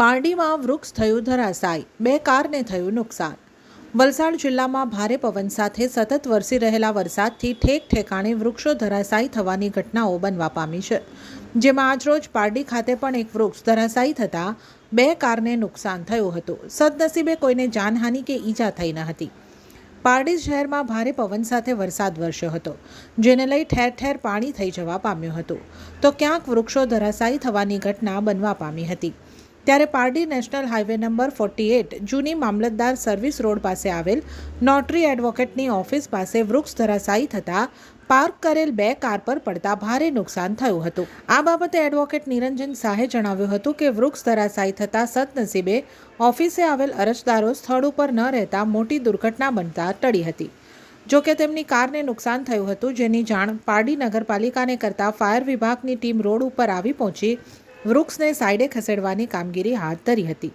પારડીમાં વૃક્ષ થયું ધરાશાય. બે કારને થયું નુકસાન. વલસાડ જિલ્લામાં ભારે પવન સાથે સતત વરસી રહેલા વરસાદથી ઠેક ઠેકાણે વૃક્ષો ધરાશાયી થવાની ઘટનાઓ બનવા પામી છે. જેમાં આજરોજ પારડી ખાતે પણ એક વૃક્ષ ધરાશાયી થતાં બે કારને નુકસાન થયું હતું. સદનસીબે કોઈને જાનહાનિ કે ઈજા થઈ ન હતી. પારડી શહેરમાં ભારે પવન સાથે વરસાદ વરસ્યો હતો, જેને લઈ ઠેર ઠેર પાણી થઈ જવા પામ્યું હતું. તો ક્યાંક વૃક્ષો ધરાશાયી થવાની ઘટના બનવા પામી હતી. ત્યારે Pardi national highway number forty eight જૂની મામલતદાર સર્વિસ રોડ પાસે આવેલ નોટરી એડવોકેટની ઓફિસ પાસે વૃક્ષ ધરાશાયી થતાં પાર્ક કરેલ બે કાર પર પડતા ભારે નુકસાન થયું હતું. આ બાબતે એડવોકેટ નિરંજન શાહે જણાવ્યું હતું કે વૃક્ષ ધરાશાયી થતાં સદનસીબે ઓફિસે આવેલ અરજદારો સ્થળ ઉપર ન રહેતા મોટી દુર્ઘટના બનતા ટળી હતી. જો કે તેમની કારને નુકસાન થયું હતું, જેની જાણ પારડી નગરપાલિકાને કરતા ફાયર વિભાગની ટીમ રોડ ઉપર આવી પહોંચી વૃક્ષને સાઈડે ખસેડવાની કામગીરી હાથ ધરી હતી.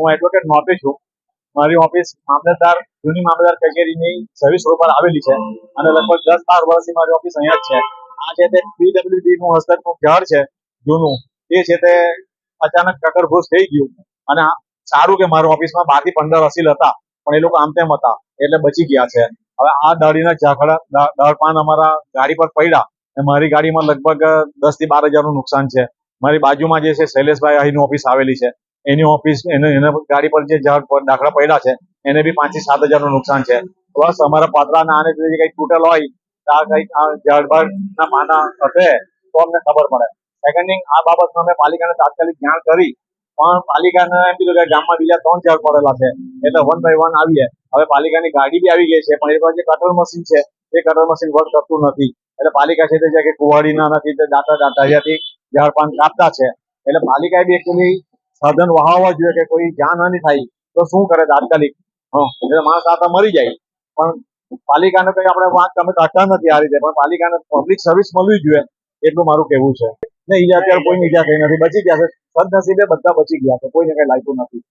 હું એડવોકેટ નોપે છું. મારી ઓફિસ મામલતદાર, જૂની મામલતદાર કચેરીની સર્વિસ રોડ પર આવેલી છે અને લગભગ દસ બાર વર્ષથી મારી ઓફિસ અહીંયા જ છે. આ છે તે પીડબ્લ્યુડી નું હસ્તકનું ઝાડ છે, જૂનું. એ છે તે અચાનક ટકરભૂસ થઈ ગયું અને સારું કે મારું ઓફિસમાં બાકી પંદર અસીલ હતા, પણ એ લોકો આમ તેમ હતા, એટલે બચી ગયા છે. હવે આ દાડીના ઝાકડા દા- દાળપાન અમારા ગાડી પર પડ્યા મારી ગાડીમાં લગભગ દસથી બાર હજારનું નુકસાન છે. મારી બાજુમાં જે છે, શૈલેષભાઈ અહીંની ઓફિસ આવેલી છે. એની ઓફિસ, એના ગાડી પર જે દાખલા પડ્યા છે, એને બી પાંચથી સાત હજારનું નુકસાન છે. બસ અમારા પાતળાના આને જે કંઈક તૂટેલ હોય આ કંઈક આ ઝાડ બાળના પાના હશે, તો અમને ખબર પડે. સેકન્ડિંગ આ બાબતમાં અમે પાલિકાને તાત્કાલિક જાણ કરી, પણ પાલિકાને એમ કીધું કે ગામમાં બીજા ત્રણ ઝાડ પડેલા છે, એટલે વન બાય વન આવીએ. હવે પાલિકાની ગાડી બી આવી ગઈ છે, પણ એ પાસે કટર મશીન છે. એ કટર મશીન વર્ક કરતું નથી. એટલે પાલિકા છે તે છે કે કુવાડીના નથી, તે દાંતા દાંતા અહીંયાથી ઝાડ પાન કાપતા છે. એટલે પાલિકાએ બી એકચુઅલી સાધન વહાવવા જોઈએ કે કોઈ જાનહાની થાય, તો શું કરે તાત્કાલિક? હા, એટલે માણસ આતા મરી જાય. પણ પાલિકાને કઈ આપણે વાત તમે કાઢતા નથી આ રીતે, પણ પાલિકાને પબ્લિક સર્વિસ મળવી જોઈએ, એટલું મારું કહેવું છે. ને ઈજા અત્યારે કોઈ ઈજા થઈ નથી, બચી ગયા છે. સદનસીબે બધા બચી ગયા છે, કોઈને કઈ લાગ્યું નથી.